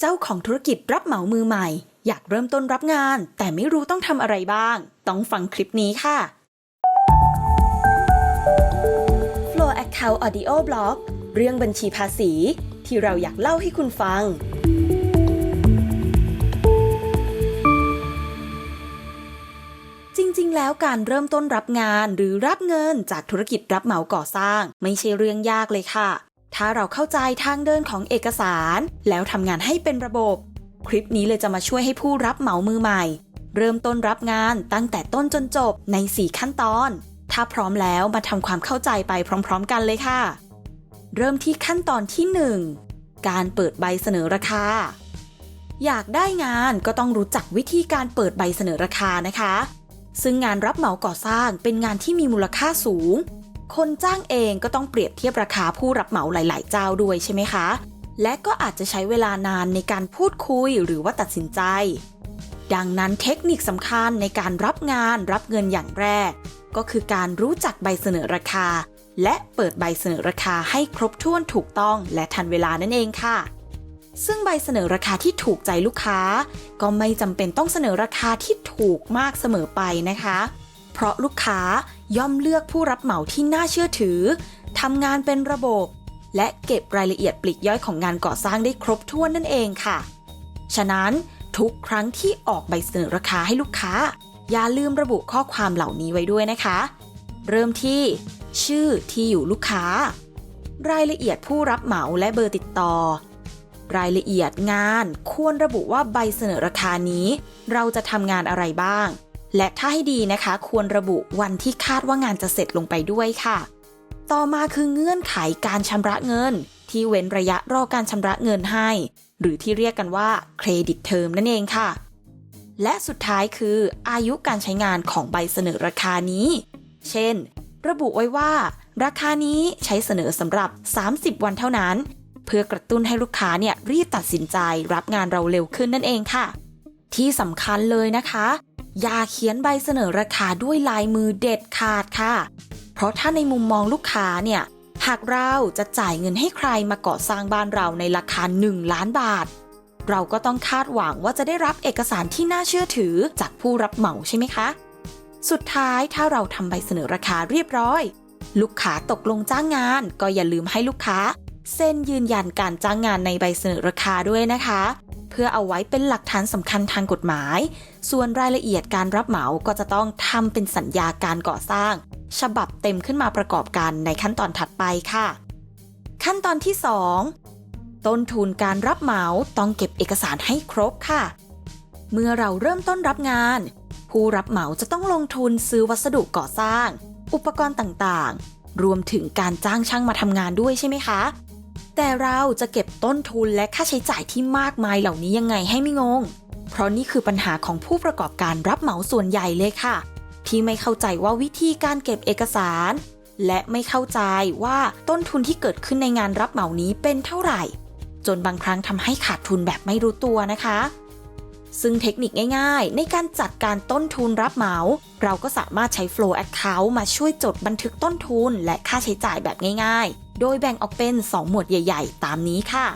เจ้าของธุรกิจรับเหมามือใหม่ อยากเริ่มต้นรับงาน แต่ไม่รู้ต้องทำอะไรบ้าง ต้องฟังคลิปนี้ค่ะ Flow Account Audio Blog เรื่องบัญชีภาษี ที่เราอยากเล่าให้คุณฟัง จริงๆ แล้วการเริ่มต้นรับงานหรือรับเงินจากธุรกิจรับเหมาก่อสร้าง ไม่ใช่เรื่องยากเลยค่ะ ถ้าเราเข้าใจทางเดินของเอกสาร แล้วทำงานให้เป็นระบบ คลิปนี้เลยจะมาช่วยให้ผู้รับเหมามือใหม่ เริ่มต้นรับงานตั้งแต่ต้นจนจบใน 4 ขั้นตอน ถ้าพร้อมแล้วมาทำความเข้าใจไปพร้อม ๆ กันเลยค่ะ เริ่มที่ขั้นตอนที่ 1 การเปิดใบเสนอราคา อยากได้งานก็ต้องรู้จักวิธีการเปิดใบเสนอราคานะคะซึ่งงานรับเหมาก่อสร้างเป็นงานที่มีมูลค่าสูง คนจ้างเองก็ต้องเปรียบเทียบราคาผู้รับเหมาหลาย ๆ เจ้าด้วยใช่ไหมคะ และก็อาจจะใช้เวลานานในการพูดคุยหรือว่าตัดสินใจ ดังนั้นเทคนิคสำคัญในการรับงานรับเงินอย่างแรก ก็คือการรู้จักใบเสนอราคา และเปิดใบเสนอราคาให้ครบถ้วนถูกต้องและทันเวลานั่นเองค่ะซึ่งใบเสนอราคาที่ถูกใจลูกค้า ก็ไม่จำเป็นต้องเสนอราคาที่ถูกมากเสมอไปนะคะ เพราะลูกค้า ย่อมเลือกผู้รับเหมาที่น่าเชื่อถือทำงานเป็นระบบ และเก็บรายละเอียดปลีกย่อยของงานก่อสร้างได้ครบถ้วนนั่นเองค่ะ ฉะนั้นทุกครั้งที่ออกใบเสนอราคาให้ลูกค้า อย่าลืมระบุข้อความเหล่านี้ไว้ด้วยนะคะ เริ่มที่ ชื่อที่อยู่ลูกค้า รายละเอียดผู้รับเหมาและเบอร์ติดต่อ รายละเอียดงานควรระบุว่าใบเสนอราคานี้ เราจะทำงานอะไรบ้าง และถ้าให้ดีนะคะ ควรระบุวันที่คาดว่างานจะเสร็จลงไปด้วยค่ะ ต่อมาคือเงื่อนไขการชำระเงิน ที่เว้นระยะรอการชำระเงินให้ หรือที่เรียกกันว่าเครดิตเทอมนั่นเองค่ะ และสุดท้ายคืออายุการใช้งานของใบเสนอราคานี้ เช่น ระบุไว้ว่า ราคานี้ใช้เสนอสำหรับ 30 วันเท่านั้น เพื่อกระตุ้นให้ลูกค้าเนี่ยรีบตัดสินใจรับงานเราเร็วขึ้นนั่นเองค่ะ ที่สำคัญเลยนะคะ อย่าเขียนใบเสนอราคาด้วยลายมือเด็ดขาดค่ะ เพราะถ้าในมุมมองลูกค้าเนี่ย หากเราจะจ่ายเงินให้ใครมาก่อสร้างบ้านเราในราคา 1 ล้านบาท เราก็ต้องคาดหวังว่าจะได้รับเอกสารที่น่าเชื่อถือจากผู้รับเหมาใช่ไหมคะ สุดท้ายถ้าเราทำใบเสนอราคาเรียบร้อย ลูกค้าตกลงจ้างงาน ก็อย่าลืมให้ลูกค้าเซ็นยืนยันการจ้างงานในใบเสนอราคาด้วยนะคะ เพื่อเอาไว้เป็นหลักฐานสำคัญทางกฎหมาย ส่วนรายละเอียดการรับเหมาก็จะต้องทำเป็นสัญญาการก่อสร้าง ฉบับเต็มขึ้นมาประกอบกันในขั้นตอนถัดไปค่ะ ขั้นตอนที่ 2 ต้นทุนการรับเหมาต้องเก็บเอกสารให้ครบค่ะ เมื่อเราเริ่มต้นรับงาน ผู้รับเหมาจะต้องลงทุนซื้อวัสดุก่อสร้าง อุปกรณ์ต่างๆ รวมถึงการจ้างช่างมาทำงานด้วยใช่ไหมคะ แต่เราจะเก็บต้นทุนและค่าใช้จ่ายที่มากมายเหล่านี้ยังไงให้ไม่งง เพราะนี่คือปัญหาของผู้ประกอบการรับเหมาส่วนใหญ่เลยค่ะ ที่ไม่เข้าใจว่าวิธีการเก็บเอกสาร และไม่เข้าใจว่าต้นทุนที่เกิดขึ้นในงานรับเหมานี้เป็นเท่าไหร่ จนบางครั้งทำให้ขาดทุนแบบไม่รู้ตัวนะคะ ซึ่งเทคนิคง่ายๆ ในการจัดการต้นทุนรับเหมา เราก็สามารถใช้ Flow Account มาช่วยจดบันทึกต้นทุนและค่าใช้จ่ายแบบง่ายๆ โดยแบ่งออกเป็น 2 หมวดใหญ่ ๆ ตามนี้ค่ะ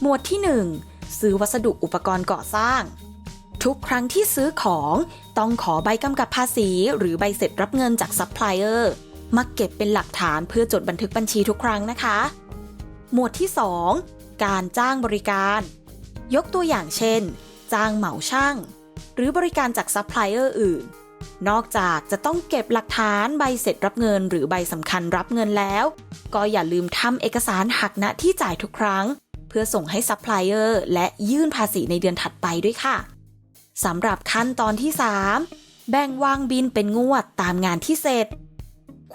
หมวดที่ 1 ซื้อวัสดุอุปกรณ์ก่อสร้าง ทุกครั้งที่ซื้อของต้องขอใบกำกับภาษี หรือใบเสร็จรับเงินจากซัพพลายเออร์มาเก็บเป็นหลักฐานเพื่อจดบันทึกบัญชีทุกครั้งนะคะ หมวดที่ 2 การจ้างบริการ ยกตัวอย่างเช่น จ้างเหมาช่าง หรือบริการจากซัพพลายเออร์อื่น นอกจากจะต้องเก็บหลักฐานใบเสร็จรับเงิน หรือใบสำคัญรับเงินแล้ว ก็อย่าลืมทำเอกสารหักณที่จ่ายทุกครั้ง เพื่อส่งให้ซัพพลายเออร์และยื่นภาษีในเดือนถัดไปด้วยค่ะสำหรับขั้นตอนที่ 3 แบ่งวางบินเป็นงวดตามงานที่เสร็จ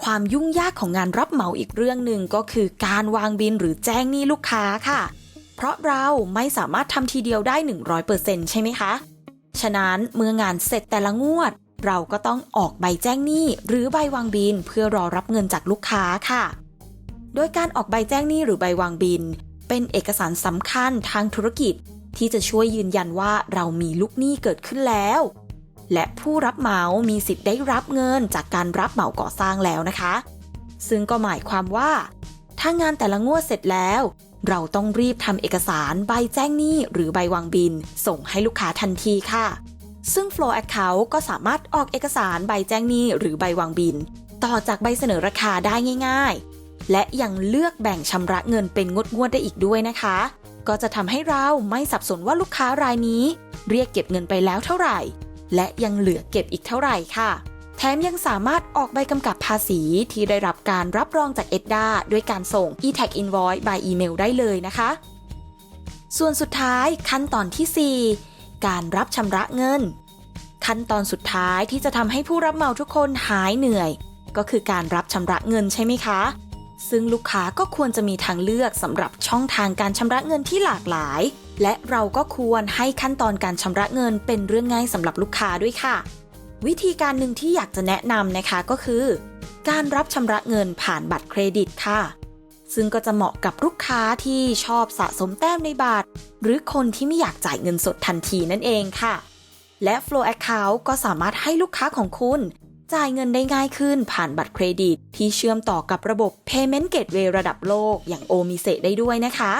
ความยุ่งยากของงานรับเหมาอีกเรื่องหนึ่งก็คือการวางบินหรือแจ้งหนี้ลูกค้าค่ะ เพราะเราไม่สามารถทำทีเดียวได้ 100%ใช่ไหมคะ ฉะนั้นเมื่องานเสร็จแต่ละงวด เราก็ต้องออกใบแจ้งหนี้หรือใบวางบินเพื่อรอรับเงินจากลูกค้าค่ะ โดยการออกใบแจ้งหนี้หรือใบวางบิน เป็นเอกสารสำคัญทางธุรกิจ ที่จะช่วยยืนยันว่าเรามีลูกหนี้เกิดขึ้นแล้ว และผู้รับเหมามีสิทธิ์ได้รับเงินจากการรับเหมาก่อสร้างแล้วนะคะ ซึ่งก็หมายความว่า ถ้างานแต่ละงวดเสร็จแล้ว เราต้องรีบทำเอกสารใบแจ้งหนี้หรือใบวางบิน ส่งให้ลูกค้าทันทีค่ะ ซึ่ง Flow Account ก็สามารถออกเอกสารใบแจ้งหนี้หรือใบวางบิน ต่อจากใบเสนอราคาได้ง่าย ๆ และยังเลือกแบ่งชำระเงินเป็นงดงวดได้อีกด้วยนะคะ ก็จะทำให้เราไม่สับสนว่าลูกค้ารายนี้ เรียกเก็บเงินไปแล้วเท่าไหร่ และยังเหลือเก็บอีกเท่าไหร่ค่ะ แถมยังสามารถออกใบกำกับภาษีที่ได้รับการรับรองจาก EDDA ด้วยการส่ง e-tag invoice by email ได้เลยนะคะ ส่วนสุดท้ายขั้นตอนที่ 4 การรับชำระเงิน ขั้นตอนสุดท้ายที่จะทำให้ผู้รับเหมาทุกคนหายเหนื่อย ก็คือการรับชำระเงินใช่ไหมคะ ซึ่งลูกค้าก็ควรจะมีทางเลือกสำหรับช่องทางการชำระเงินที่หลากหลาย และเราก็ควรให้ขั้นตอนการชำระเงินเป็นเรื่องง่ายสำหรับลูกค้าด้วยค่ะ วิธีการหนึ่งที่อยากจะแนะนำนะคะก็คือ การรับชำระเงินผ่านบัตรเครดิตค่ะ ซึ่งก็จะเหมาะกับลูกค้าที่ชอบสะสมแต้มในบัตรหรือคนที่ไม่อยากจ่ายเงินสดทันทีนั่นเองค่ะ และ Flow Account ก็สามารถให้ลูกค้าของคุณ จ่ายเงินได้ง่ายขึ้นผ่านบัตรเครดิต ที่เชื่อมต่อกับระบบ Payment Gateway ระดับโลกอย่าง o m i s e ได้ด้วยนะคะ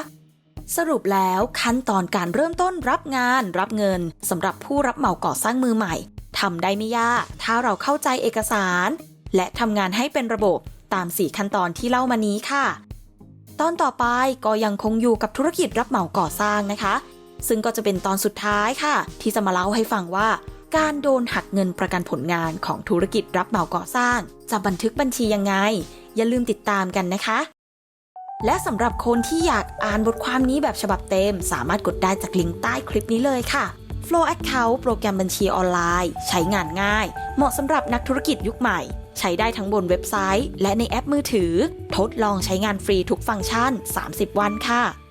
สรุปแล้วขั้นตอนการเริ่มต้นรับงานรับเงินสำหรับผู้รับเหมาก่อสร้างมือใหม่ทำได้ไม่ยาก ถ้าเราเข้าใจเอกสาร และทำงานให้เป็นระบบตาม 4 ขั้นตอนที่เล่ามานี้ค่ะ ตอนต่อไปก็ยังคงอยู่กับธุรกิจรับเหมาก่อสร้างนะคะ ซึ่งก็จะเป็นตอนสุดท้ายค่ะ ที่จะมาเล่าให้ฟังว่า การโดนหักเงินประกันผลงานของธุรกิจรับเหมาก่อสร้าง จะบันทึกบัญชียังไง อย่าลืมติดตามกันนะคะ และสำหรับคนที่อยากอ่านบทความนี้แบบฉบับเต็ม สามารถกดได้จากลิงก์ใต้คลิปนี้เลยค่ะ Flow Account โปรแกรมบัญชีออนไลน์ ใช้งานง่าย เหมาะสำหรับนักธุรกิจยุคใหม่ ใช้ได้ทั้งบนเว็บไซต์ และในแอปมือถือ ทดลองใช้งานฟรีทุกฟังก์ชัน 30 วันค่ะ